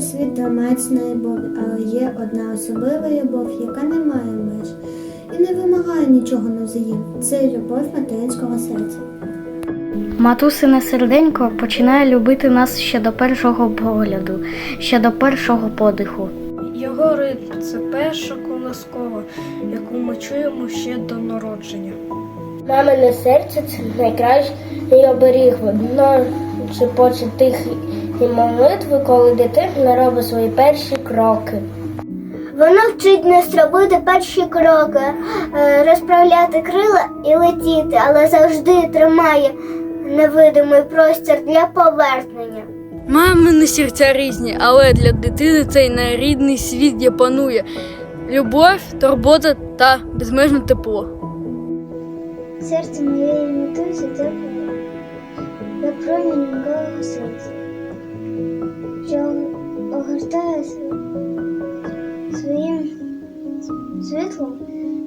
світ тримається на любові, але є одна особлива любов, яка не має меж і не вимагає нічого навзаєм. Це любов материнського серця. Матусине серденько починає любити нас ще до першого погляду, ще до першого подиху. Його ритм це перша колоскова, яку ми чуємо ще до народження. Мамине серце це найкращий оберіг. Воно шепоче тихі молитви, коли дитина робить свої перші кроки. Воно вчить нас робити перші кроки, е, розправляти крила і летіти, але завжди тримає невидимий простір для повернення. Мамини серця різні, але для дитини цей найрідний світ де панує. Любов, турбота та безмежне тепло. Серце моєї матусі тепле, як промінь серця, що огортає своїм світлом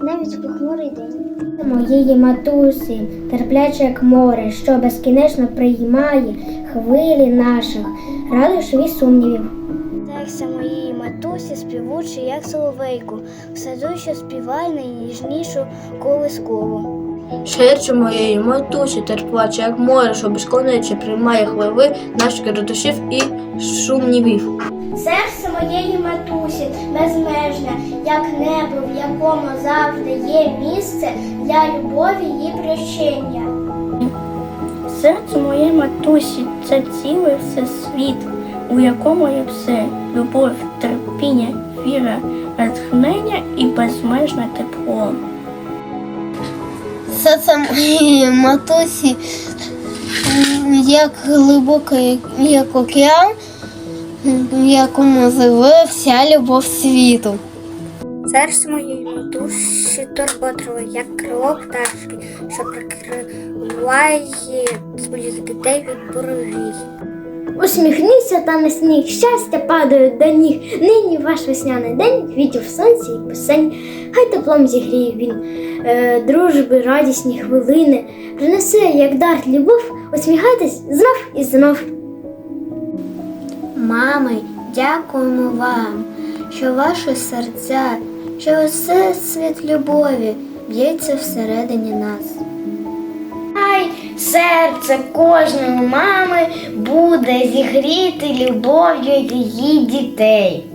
навіть у похмурий день. Моєї матусі, терпляче як море, що безкінечно приймає хвилі наших, радощів і сумнівів. Серце моєї матусі співуче, як соловейку, в саду, що співає найніжнішу колискову. Серце моєї матусі терплаче, як море, що безконече приймає хвили наших радощів і сумнівів. Серце моєї матусі безмежне, як небо, в якому завжди є місце для любові і прощення. Серце моєї матусі це цілий всесвіт, у якому є все любов, терпіння, віра, натхнення і безмежне тепло. Серце моєї матусі, як глибокий, як океан, в якому живе вся любов світу. Серце моєї матусі турботливе, як крило пташки, що прикриває своїх дітей від буровій. Усміхнися та не сніг, щастя падають до ніг. Нині ваш весняний день, квітів сонці і писань. Хай теплом зігріє він, е, дружби, радісні хвилини. Принесе, як дар любов, усміхайтесь знов і знов. Мами, дякуємо вам, що ваші серця, що все світ любові б'ється всередині нас. Серце кожної мами буде зігріти любов'ю її дітей.